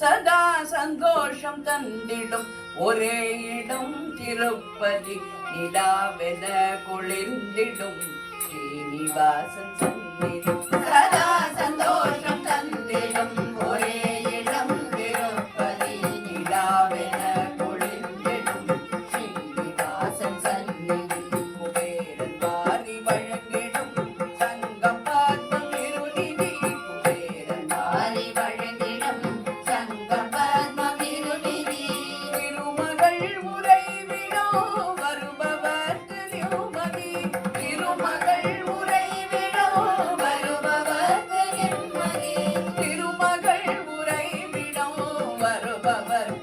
சதா சந்தோஷம் தந்திடும். ஒரே இடம் திருப்பதி நிலாவென குளிர்ந்திடும். ஸ்ரீனிவாசன் சந்நிலும் சதா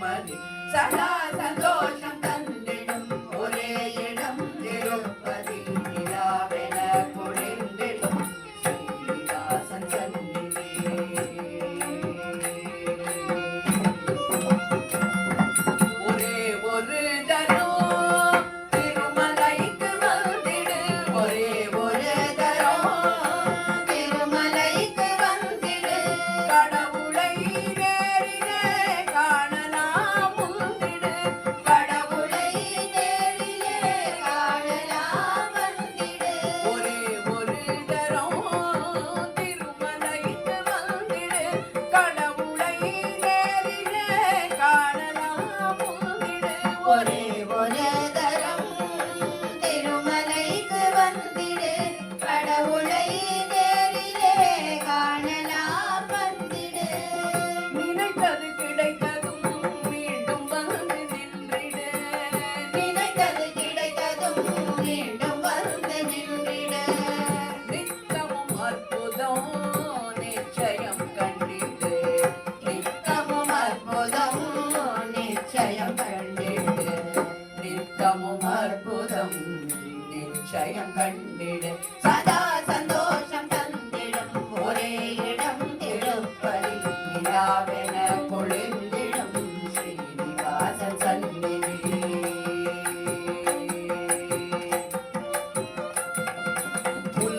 मन सदा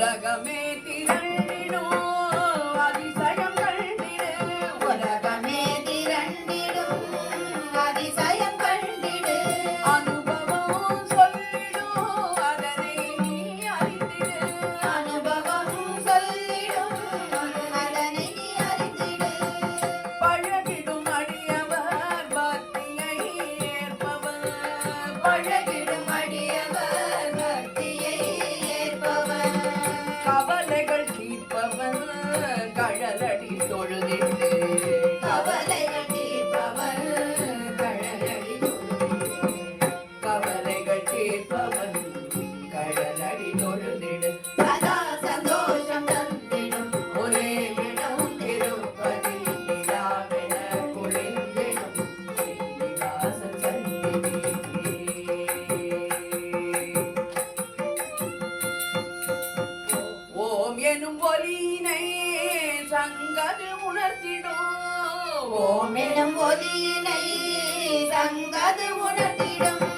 உலகமே திரண்டினோ அதிசயம் கண்டிடு உலகமே திரண்டிடும். அதிசயம் கண்டிடு அனுபவம் சொல்லிடும். அதனை நீ அறிந்திடு அனுபவம் சொல்லிடும். அதனை நீ அறிந்திடு பழகிடும் அடியவர் பக்தியை ஏற்பவர். பழகி எனும் ஒலியினை சங்கது உணர்த்திடும் ஓம் எனும் ஒலியினை சங்கது உணர்த்திடும்.